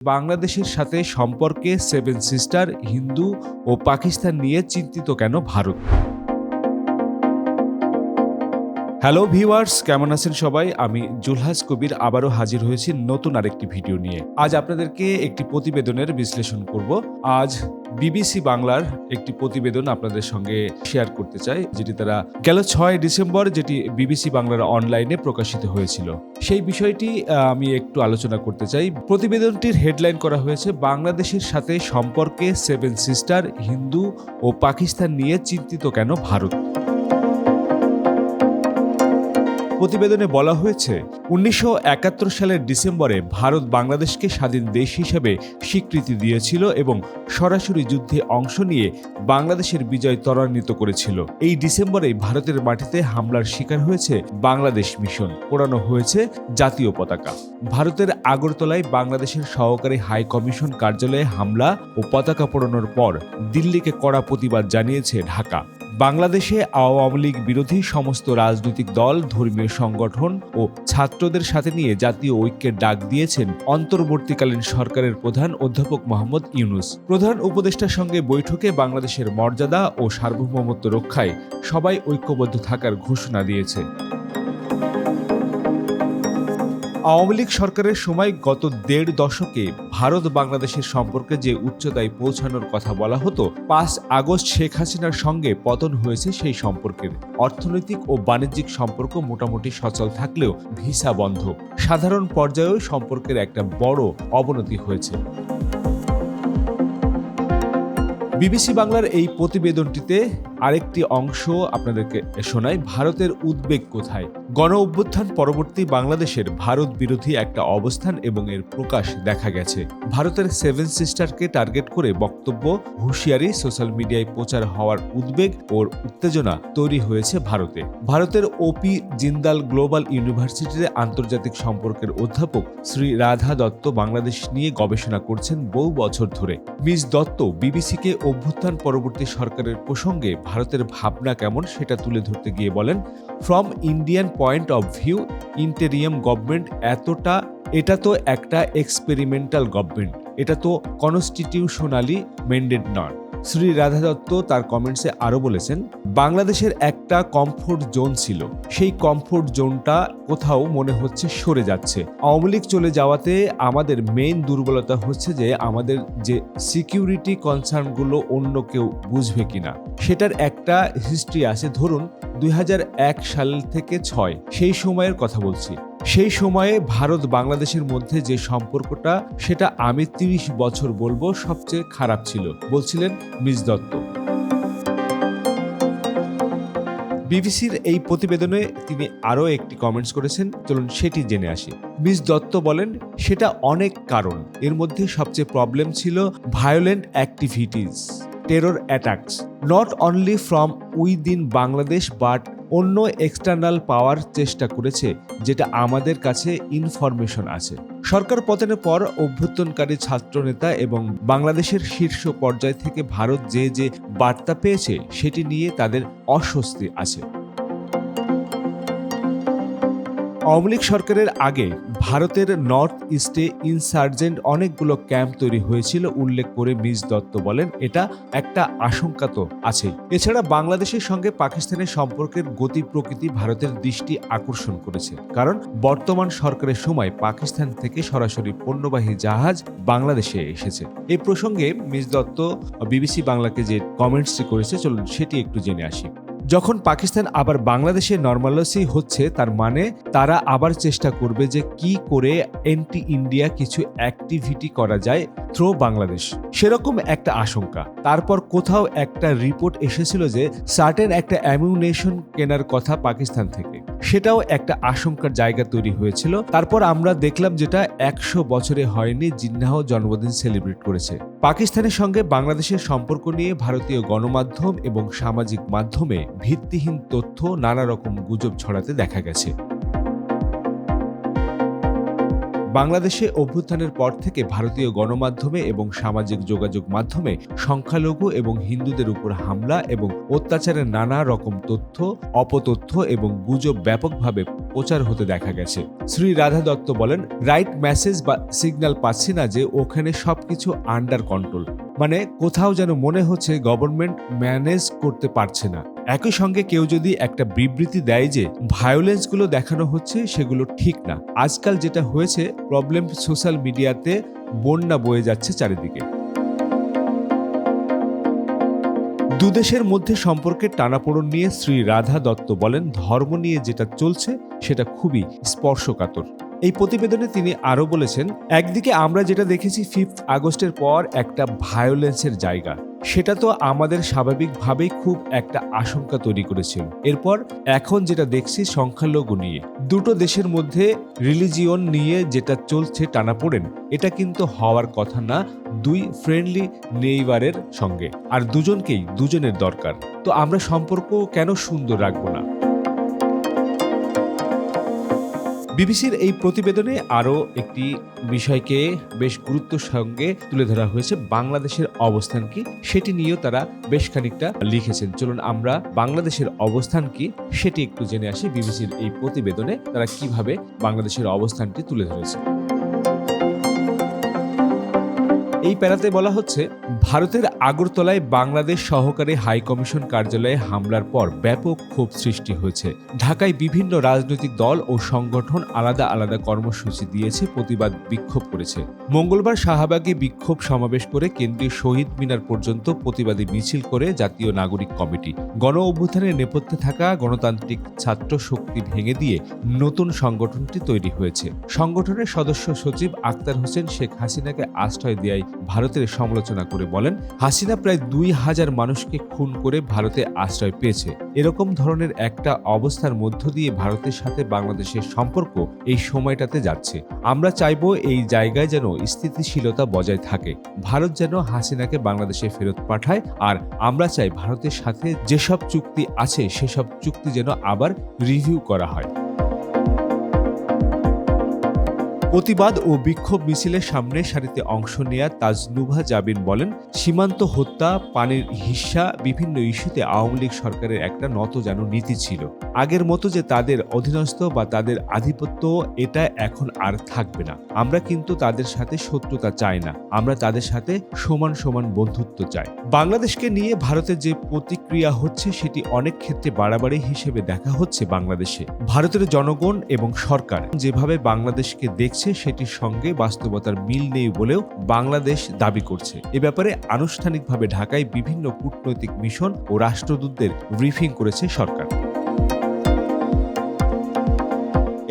বাংলাদেশের সাথে সম্পর্কে সেভেন সিস্টার হিন্দু ও পাকিস্তান নিয়ে চিন্তিত কেন ভারত? হ্যালো ভিউয়ার্স কেমন আছেন সবাই? আমি জুলহাস কবির আবারও হাজির হয়েছি নতুন আরেকটি ভিডিও নিয়ে। আজ আপনাদেরকে একটি প্রতিবেদনের বিশ্লেষণ করব। আজ বিবিসি বাংলার একটি প্রতিবেদন আপনাদের সঙ্গে শেয়ার করতে চাই, যেটি তারা গেল ছয় ডিসেম্বর যেটি বিবিসি বাংলার অনলাইনে প্রকাশিত হয়েছিল। সেই বিষয়টি আমি একটু আলোচনা করতে চাই। প্রতিবেদনটির হেডলাইন করা হয়েছে, বাংলাদেশের সাথে সম্পর্কে সেভেন সিস্টার হিন্দু ও পাকিস্তান নিয়ে চিন্তিত কেন ভারত? প্রতিবেদনে বলা হয়েছে, উনিশশো একাত্তর সালের ডিসেম্বরে ভারত বাংলাদেশকে স্বাধীন দেশ হিসেবে স্বীকৃতি দিয়েছিল এবং সরাসরি যুদ্ধে অংশ নিয়ে বাংলাদেশের বিজয় ত্বরান্বিত করেছিল। এই ডিসেম্বরেই ভারতের মাটিতে হামলার শিকার হয়েছে বাংলাদেশ মিশন, পোড়ানো হয়েছে জাতীয় পতাকা। ভারতের আগরতলায় বাংলাদেশের সহকারী হাই কমিশন কার্যালয়ে হামলা ও পতাকা পোড়ানোর পর দিল্লিকে কড়া প্রতিবাদ জানিয়েছে ঢাকা। বাংলাদেশে আওয়ামী লীগ বিরোধী সমস্ত রাজনৈতিক দল, ধর্মীয় সংগঠন ও ছাত্রদের সাথে নিয়ে জাতীয় ঐক্যের ডাক দিয়েছেন অন্তর্বর্তীকালীন সরকারের প্রধান অধ্যাপক মোহাম্মদ ইউনুস। প্রধান উপদেষ্টার সঙ্গে বৈঠকে বাংলাদেশের মর্যাদা ও সার্বভৌমত্ব রক্ষায় সবাই ঐক্যবদ্ধ থাকার ঘোষণা দিয়েছে। আওয়ামী লীগ সরকারের সময় গত দেড় দশকে ভারত বাংলাদেশের সম্পর্কে যে উচ্চতায় পৌঁছানোর কথা বলা হতো, পাঁচ আগস্ট শেখ হাসিনার সঙ্গে পতন হয়েছে সেই সম্পর্কের। অর্থনৈতিক ও বাণিজ্যিক সম্পর্ক মোটামুটি সচল থাকলেও ভিসা বন্ধ। সাধারণ পর্যায়েও সম্পর্কের একটা বড় অবনতি হয়েছে। বিবিসি বাংলার এই প্রতিবেদনটিতে আরেকটি অংশ আপনাদেরকে শোনায়, ভারতের উদ্বেগ কোথায়? গণ অভ্যুত্থান পরবর্তী বাংলাদেশের ভারত বিরোধী একটা অবস্থান এবং এর প্রকাশ দেখা গেছে। ভারতের সেভেন সিস্টারকে টার্গেট করে বক্তব্য, হুঁশিয়ারি সোশ্যাল মিডিয়ায় প্রচার হওয়ার উদ্বেগ ও উত্তেজনা তৈরি হয়েছে ভারতে। ভারতের ওপি জিন্দাল গ্লোবাল ইউনিভার্সিটিতে আন্তর্জাতিক সম্পর্কের অধ্যাপক শ্রী রাধা দত্ত বাংলাদেশ নিয়ে গবেষণা করছেন বহু বছর ধরে। মিস দত্ত বিবিসিকে অভ্যুত্থান পরবর্তী সরকারের প্রসঙ্গে ভারতের ভাবনা কেমন সেটা তুলে ধরতে গিয়ে বলেন from Indian point of view interim government এতটা, এটা তো একটা এক্সপেরিমেন্টাল গভর্নমেন্ট এটা তো কনস্টিটিউশনালি মেন্ডেড নয় শ্রী রাধা দত্ত তার কমেন্টসে আরও বলেছেন, বাংলাদেশের একটা কমফোর্ট জোন ছিল। সেই কমফোর্ট জোনটা কোথাও মনে হচ্ছে সরে যাচ্ছে। আওয়ামী লীগ চলে যাওয়াতে আমাদের মেইন দুর্বলতা হচ্ছে যে আমাদের যে সিকিউরিটি কনসার্নগুলো অন্য কেউ বুঝবে কিনা। সেটার একটা হিস্ট্রি আছে। ধরুন, দুই হাজার এক সাল থেকে ছয়, সেই সময়ের কথা বলছি। সেই সময়ে ভারত বাংলাদেশের মধ্যে যে সম্পর্কটা, সেটা আমি তিরিশ বছর বলব সবচেয়ে খারাপ ছিল, বলছিলেন মিস দত্ত। বিবিসির এই প্রতিবেদনে তিনি আরও একটি কমেন্টস করেছেন, চলুন সেটি জেনে আসি। মিস দত্ত বলেন, সেটা অনেক কারণ, এর মধ্যে সবচেয়ে প্রবলেম ছিল violent activities terror attacks not only from within Bangladesh but অন্য এক্সটার্নাল পাওয়ার চেষ্টা করেছে, যেটা আমাদের কাছে ইনফরমেশন আছে। সরকার পতনের পর অভ্যুত্থানকারী ছাত্রনেতা এবং বাংলাদেশের শীর্ষ পর্যায় থেকে ভারত যে যে বার্তা পেয়েছে, সেটি নিয়ে তাদের অস্বস্তি আছে। আওয়ামী লীগ সরকারের আগে ভারতের নর্থ ইস্টে ইনসার্জেন্ট অনেকগুলো ক্যাম্প তৈরি হয়েছিল, উল্লেখ করে মিস দত্ত বলেন। এটা একটা আশঙ্কা তো আছে এছাড়া বাংলাদেশের সঙ্গে পাকিস্তানের সম্পর্কের গতি প্রকৃতি ভারতের দৃষ্টি আকর্ষণ করেছে। কারণ বর্তমান সরকারের সময় পাকিস্তান থেকে সরাসরি পণ্যবাহী জাহাজ বাংলাদেশে এসেছে। এই প্রসঙ্গে মিস দত্ত, বিবিসি বাংলাকে যে কমেন্টসটি করেছে, চলুন সেটি একটু জেনে আসি। যখন পাকিস্তান আবার বাংলাদেশে নর্মালসি হচ্ছে, তার মানে তারা আবার চেষ্টা করবে যে কি করে এন্টি ইন্ডিয়া কিছু অ্যাক্টিভিটি করা যায়। থ্রো বাংলাদেশ। সেরকম একটা আশঙ্কা। তারপর কোথাও একটা রিপোর্ট এসেছিল যে, সার্টেন একটা অ্যামিউনেশন কেনার কথা পাকিস্তান থেকে। সেটাও একটা আশঙ্কার জায়গা তৈরি হয়েছিল। তারপর আমরা দেখলাম যেটা একশো বছরে হয়নি জিন্নাহ জন্মদিন সেলিব্রেট করেছে। পাকিস্তানের সঙ্গে বাংলাদেশের সম্পর্ক নিয়ে ভারতীয় গণমাধ্যম এবং সামাজিক মাধ্যমে ভিত্তিহীন তথ্য নানা রকম গুজব ছড়াতে দেখা গেছে। বাংলাদেশে অভ্যুত্থানের পর থেকে ভারতীয় গণমাধ্যমে এবং সামাজিক যোগাযোগ মাধ্যমে সংখ্যালঘু এবং হিন্দুদের উপর হামলা এবং অত্যাচারের নানা রকম তথ্য, অপতথ্য এবং গুজব ব্যাপকভাবে প্রচার হতে দেখা গেছে। শ্রী রাধা দত্ত বলেন রাইট মেসেজ বা সিগন্যাল পাচ্ছি না যে ওখানে সবকিছু আন্ডার কন্ট্রোল মানে কোথাও যেন মনে হচ্ছে গভর্নমেন্ট ম্যানেজ করতে পারছে না। একই সঙ্গে কেউ যদি একটা বিবৃতি দেয় যে ভায়োলেন্সগুলো দেখানো হচ্ছে, সেগুলো ঠিক না। আজকাল যেটা হয়েছে প্রবলেম সোশ্যাল মিডিয়াতে বন্যা বয়ে যাচ্ছে চারিদিকে। দুদেশের মধ্যে সম্পর্কের টানাপোড়ন নিয়ে শ্রী রাধা দত্ত বলেন, ধর্ম নিয়ে যেটা চলছে, সেটা খুবই স্পর্শকাতর। এই প্রতিবেদনে তিনি আরও বলেছেন, একদিকে আমরা যেটা দেখেছি ফিফথ আগস্টের পর একটা ভায়োলেন্সের জায়গা। সেটা তো আমাদের স্বাভাবিকভাবেই খুব একটা আশঙ্কা তৈরি করেছিল। এরপর এখন যেটা দেখছি সংখ্যালঘু নিয়ে, দুটো দেশের মধ্যে রিলিজিয়ন নিয়ে যেটা চলছে টানাপোড়েন, এটা কিন্তু হওয়ার কথা না, দুই ফ্রেন্ডলি নেইবারের সঙ্গে। আর দুজনকেই, দুজনের দরকার। তো আমরা সম্পর্ক কেন সুন্দর রাখব না? বিবিসির এই প্রতিবেদনে আরও একটি বিষয়কে বেশ গুরুত্বের সঙ্গে তুলে ধরা হয়েছে। বাংলাদেশের অবস্থান কি? সেটি নিয়েও তারা বেশ খানিকটা লিখেছেন। চলুন আমরা বাংলাদেশের অবস্থান কি সেটি একটু জেনে আসি বিবিসির এই প্রতিবেদনে তারা কীভাবে বাংলাদেশের অবস্থানটি তুলে ধরেছে। এই প্যারাতে বলা হচ্ছে, ভারতের আগরতলায় বাংলাদেশ সহকারী হাই কমিশন কার্যালয়ে হামলার পর ব্যাপক ক্ষোভ সৃষ্টি হয়েছে। ঢাকায় বিভিন্ন রাজনৈতিক দল ও সংগঠন আলাদা আলাদা কর্মসূচি দিয়েছে, প্রতিবাদ বিক্ষোভ করেছে। মঙ্গলবার শাহবাগে বিক্ষোভ সমাবেশ করে কেন্দ্রীয় শহীদ মিনার পর্যন্ত প্রতিবাদী মিছিল করে জাতীয় নাগরিক কমিটি। গণ অভ্যুত্থানের নেপথ্যে থাকা গণতান্ত্রিক ছাত্র শক্তি ভেঙে দিয়ে নতুন সংগঠনটি তৈরি হয়েছে। সংগঠনের সদস্য সচিব আক্তার হোসেন শেখ হাসিনাকে আশ্রয় দেয় ভারতের সমালোচনা করে বলেন, হাসিনা প্রায় দুই হাজার মানুষকে খুন করে ভারতে আশ্রয় পেয়েছে। এরকম ধরনের একটা অবস্থার মধ্য দিয়ে ভারতের সাথে বাংলাদেশের সম্পর্ক এই সময়টাতে যাচ্ছে। আমরা চাইব এই জায়গায় যেন স্থিতিশীলতা বজায় থাকে। ভারত যেন হাসিনাকে বাংলাদেশে ফেরত পাঠায় আর আমরা চাই ভারতের সাথে যেসব চুক্তি আছে, সেসব চুক্তি যেন আবার রিভিউ করা হয়। প্রতিবাদ ও বিক্ষোভ মিছিলের সামনে সারিতে অংশ নেয়া তাজনুভা জাবিন বলেন, সীমান্ত হত্যা, পানির হিস্সা বিভিন্ন ইস্যুতে আওয়ামী লীগ সরকারের একটা নত যেন নীতি ছিল। আগের মতো যে তাদের অধীনস্থ বা তাদের আধিপত্য, এটা এখন আর থাকবে না। আমরা কিন্তু তাদের সাথে শত্রুতা চাই না। আমরা তাদের সাথে সমান সমান বন্ধুত্ব চাই। বাংলাদেশকে নিয়ে ভারতের যে প্রতিক্রিয়া হচ্ছে, সেটি অনেক ক্ষেত্রে বাড়াবাড়ি হিসেবে দেখা হচ্ছে বাংলাদেশে। ভারতের জনগণ এবং সরকার যেভাবে বাংলাদেশকে দেখছে সেটির সঙ্গে বাস্তবতার মিল নেই বলেও বাংলাদেশ দাবি করছে। এ ব্যাপারে আনুষ্ঠানিকভাবে ঢাকায় বিভিন্ন কূটনৈতিক মিশন ও রাষ্ট্রদূতদের ব্রিফিং করেছে সরকার।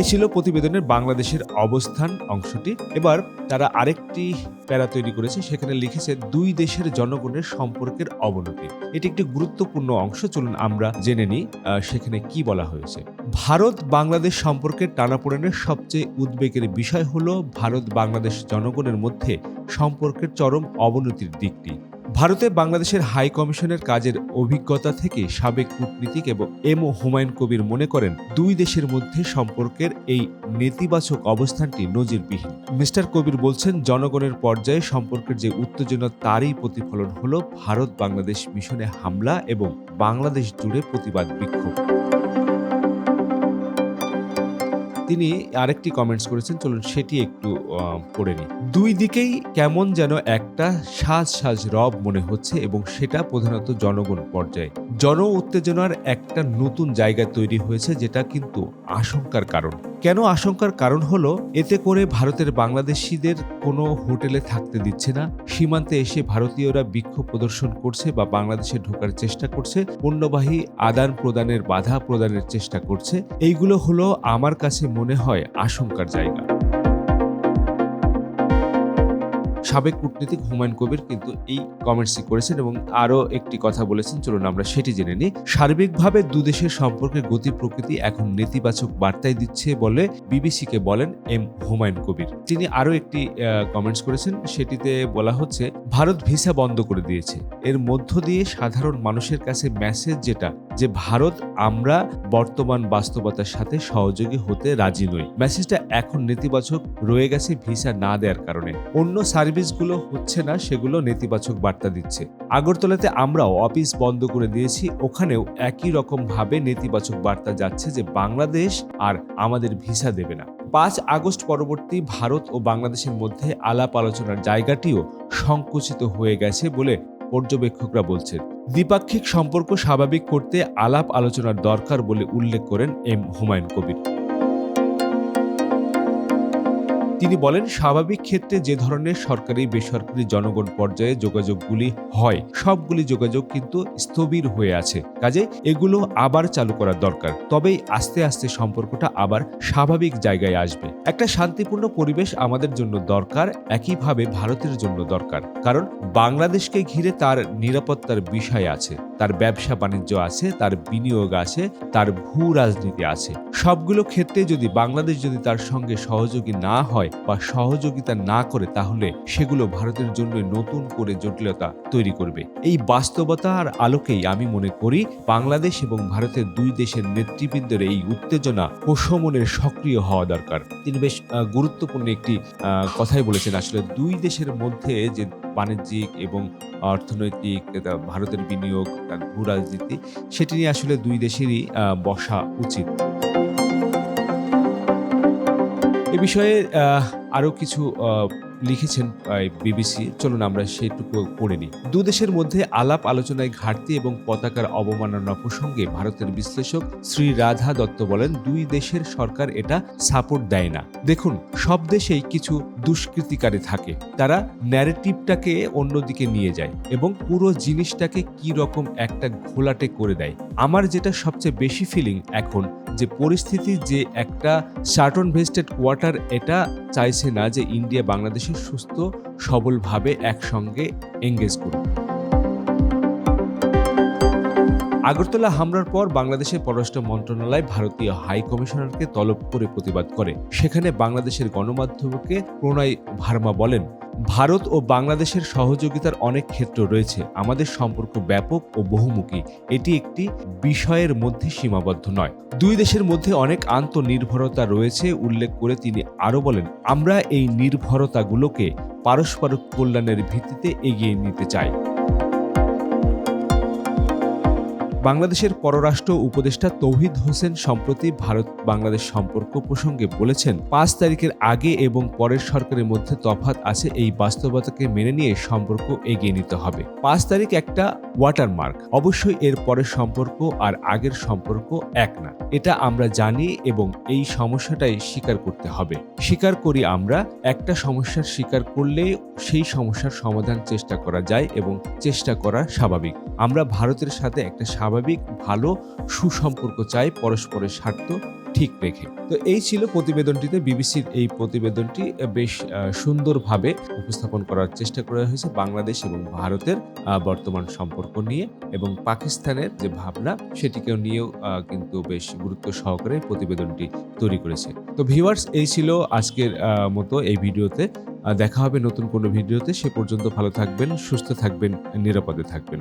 এই ছিল প্রতিবেদনের বাংলাদেশের অবস্থান অংশটি। এবার তারা আরেকটি প্যারা তৈরি করেছে, সেখানে লিখেছে, দুই দেশের জনগণের সম্পর্কের অবনতি। এটি একটি গুরুত্বপূর্ণ অংশ, চলুন আমরা জেনে নিই সেখানে কি বলা হয়েছে। ভারত বাংলাদেশ সম্পর্কের টানাপোড়েনের সবচেয়ে উদ্বেগের বিষয় হলো, ভারত বাংলাদেশ জনগণের মধ্যে সম্পর্কের চরম অবনতির দিকটি। ভারতে বাংলাদেশের হাই কমিশনের কাজের অভিজ্ঞতা থেকে সাবেক কূটনীতিক এবং এম ও হুমায়ুন কবির মনে করেন, দুই দেশের মধ্যে সম্পর্কের এই নেতিবাচক অবস্থানটি নজিরবিহীন। মিস্টার কবির বলছেন, জনগণের পর্যায়ে সম্পর্কের যে উত্তেজনা, তারই প্রতিফলন হল ভারত বাংলাদেশ মিশনে হামলা এবং বাংলাদেশ জুড়ে প্রতিবাদ বিক্ষোভ। তিনি আরেকটি কমেন্টস করেছেন, চলুন সেটি একটু পড়ে নিই। দুই দিকেই কেমন যেন একটা সাজ সাজ রব মনে হচ্ছে এবং সেটা প্রধানত জনগণ পর্যায়ে। জন উত্তেজনার একটা নতুন জায়গা তৈরি হয়েছে যেটা কিন্তু আশঙ্কার কারণ। কেন আশঙ্কার কারণ হল, এতে করে ভারতের বাংলাদেশিদের কোনো হোটেলে থাকতে দিচ্ছে না। সীমান্তে এসে ভারতীয়রা বিক্ষোভ প্রদর্শন করছে বা বাংলাদেশে ঢোকার চেষ্টা করছে। পণ্যবাহী আদান প্রদানের বাধা প্রদানের চেষ্টা করছে। এইগুলো হলো আমার কাছে মনে হয় আশঙ্কার জায়গা। সাবেক কূটনীতিক হুমায়ুন কবির কিন্তু এই কমেন্টসই করেছেন এবং আরও একটি কথা বলেছেন। চলুন আমরা সেটি জেনে নিই। সার্বিকভাবে দুদেশের সম্পর্কের গতি প্রকৃতি এখন নেতিবাচক বার্তায় দিচ্ছে বলে বিবিসিকে বলেন এম হুমায়ুন কবির। তিনি আরও একটি কমেন্টস করেছেন। সেটিতে বলা হচ্ছে, ভারত ভিসা বন্ধ করে দিয়েছে। এর মধ্য দিয়ে সাধারণ মানুষের কাছে মেসেজ যেটা, যে ভারত আমরা বর্তমান বাস্তবতার সাথে সহযোগী হতে রাজি নই। মেসেজটা এখন নেতিবাচক রয়ে গেছে ভিসা না দেওয়ার কারণে। অন্য সার্ভিসগুলো হচ্ছে না, সেগুলো নেতিবাচক বার্তা দিচ্ছে। আগরতলাতে আমরাও অফিস বন্ধ করে দিয়েছি, ওখানেও একই রকম ভাবে নেতিবাচক বার্তা যাচ্ছে যে বাংলাদেশ আর আমাদের ভিসা দেবে না। পাঁচ আগস্ট পরবর্তী ভারত ও বাংলাদেশের মধ্যে আলাপ আলোচনার জায়গাটিও সংকুচিত হয়ে গেছে বলে পর্যবেক্ষকরা বলছেন। দ্বিপাক্ষিক সম্পর্ক স্বাভাবিক করতে আলাপ আলোচনার দরকার বলে উল্লেখ করেন এম হুমায়ুন কবির। তিনি বলেন, স্বাভাবিক ক্ষেত্রে যে ধরনের সরকারি, বেসরকারি জনগণ পর্যায়ে যোগাযোগগুলি হয়, সবগুলি যোগাযোগ কিন্তু স্থবির হয়ে আছে। কাজে এগুলো আবার চালু করার দরকার। তবেই আস্তে আস্তে সম্পর্কটা আবার স্বাভাবিক জায়গায় আসবে। একটা শান্তিপূর্ণ পরিবেশ আমাদের জন্য দরকার, একইভাবে ভারতের জন্য দরকার। কারণ বাংলাদেশকে ঘিরে তার নিরাপত্তার বিষয় আছে, তার ব্যবসা বাণিজ্য আছে, তার বিনিয়োগ আছে, তার ভূ রাজনীতি আছে। সবগুলো ক্ষেত্রে যদি বাংলাদেশ যদি তার সঙ্গে সহযোগী না হয় বা সহযোগিতা না করে তাহলে সেগুলো ভারতের জন্য নতুন করে জটিলতা তৈরি করবে। এই বাস্তবতার আলোকেই আমি মনে করি বাংলাদেশ এবং ভারতের দুই দেশের নেতৃবৃন্দের এই উত্তেজনা প্রশমনের সক্রিয় হওয়া দরকার। তিনি বেশ গুরুত্বপূর্ণ একটি কথাই বলেছেন। আসলে দুই দেশের মধ্যে যে বাণিজ্যিক এবং অর্থনৈতিক ভারতের বিনিয়োগ ভূ রাজনীতি সেটি নিয়ে আসলে দুই দেশেরই বসা উচিত। এ বিষয়ে আরও কিছু লিখেছেন বিবিসি। চলুন আমরা সেটুকু পড়ে নিই। দু দেশের মধ্যে আলাপ আলোচনায় ঘাটতি এবং পতাকার অবমাননা প্রসঙ্গে ভারতের বিশ্লেষক শ্রী রাধা দত্ত বলেন, দুই দেশের সরকার এটা সাপোর্ট দেয় না। দেখুন, সব দেশেই কিছু দুষ্কৃতিকারী থাকে। তারা ন্যারেটিভটাকে অন্যদিকে নিয়ে যায় এবং পুরো জিনিসটাকে কি রকম একটা ঘোলাটে করে দেয়। আমার যেটা সবচেয়ে বেশি ফিলিং এখন যে পরিস্থিতি যে একটা সার্টন ভেস্টেড কোয়ার্টার এটা চাইছে না যে ইন্ডিয়া বাংলাদেশের সুস্থ, সবলভাবে একসঙ্গে এঙ্গেজ করুন। আগরতলা হামলার পর বাংলাদেশের পররাষ্ট্র মন্ত্রণালয় ভারতীয় হাই কমিশনারকে তলব করে প্রতিবাদ করে। সেখানে বাংলাদেশের গণমাধ্যমকে প্রণয় ভার্মা বলেন ভারত ও বাংলাদেশের সহযোগিতার অনেক ক্ষেত্র রয়েছে। আমাদের সম্পর্ক ব্যাপক ও বহুমুখী। এটি একটি বিষয়ের মধ্যে সীমাবদ্ধ নয়। দুই দেশের মধ্যে অনেক আন্তনির্ভরতা রয়েছে, উল্লেখ করে তিনি আরও বলেন, আমরা এই নির্ভরতাগুলোকে পারস্পরিক কল্যাণের ভিত্তিতে এগিয়ে নিতে চাই। বাংলাদেশের পররাষ্ট্র উপদেষ্টা তৌহিদ হোসেন সম্প্রতি ভারত বাংলাদেশ সম্পর্ক প্রসঙ্গে বলেছেন, পাঁচ তারিখের আগে এবং পরের সরকারের মধ্যে তফাৎ আছে, এই বাস্তবতাকে মেনে নিয়ে সম্পর্ক এগিয়ে নিতে হবে। পাঁচ তারিখ একটা ওয়াটারমার্ক অবশ্যই এর পরের সম্পর্ক আর আগের সম্পর্ক এক না। এটা আমরা জানি এবং এই সমস্যাটাই স্বীকার করতে হবে। স্বীকার করি আমরা, একটা সমস্যার স্বীকার করলে সেই সমস্যার সমাধান চেষ্টা করা যায় এবং চেষ্টা করা স্বাভাবিক। আমরা ভারতের সাথে একটা স্বাভাবিক, ভালো সুসম্পর্ক চাই পরস্পরের স্বার্থ ঠিক রেখে। তো এই ছিল প্রতিবেদনটিতে বিবিসির এই প্রতিবেদনটি বেশ সুন্দরভাবে উপস্থাপন করার চেষ্টা করা হয়েছে বাংলাদেশ এবং ভারতের বর্তমান সম্পর্ক নিয়ে এবং পাকিস্তানের যে ভাবনা সেটিকেও নিয়েও কিন্তু বেশ গুরুত্ব সহকারে প্রতিবেদনটি তৈরি করেছে। তো ভিউয়ার্স, এই ছিল আজকের মতো এই ভিডিওতে। দেখা হবে নতুন কোনো ভিডিওতে। সে পর্যন্ত ভালো থাকবেন সুস্থ থাকবেন নিরাপদে থাকবেন।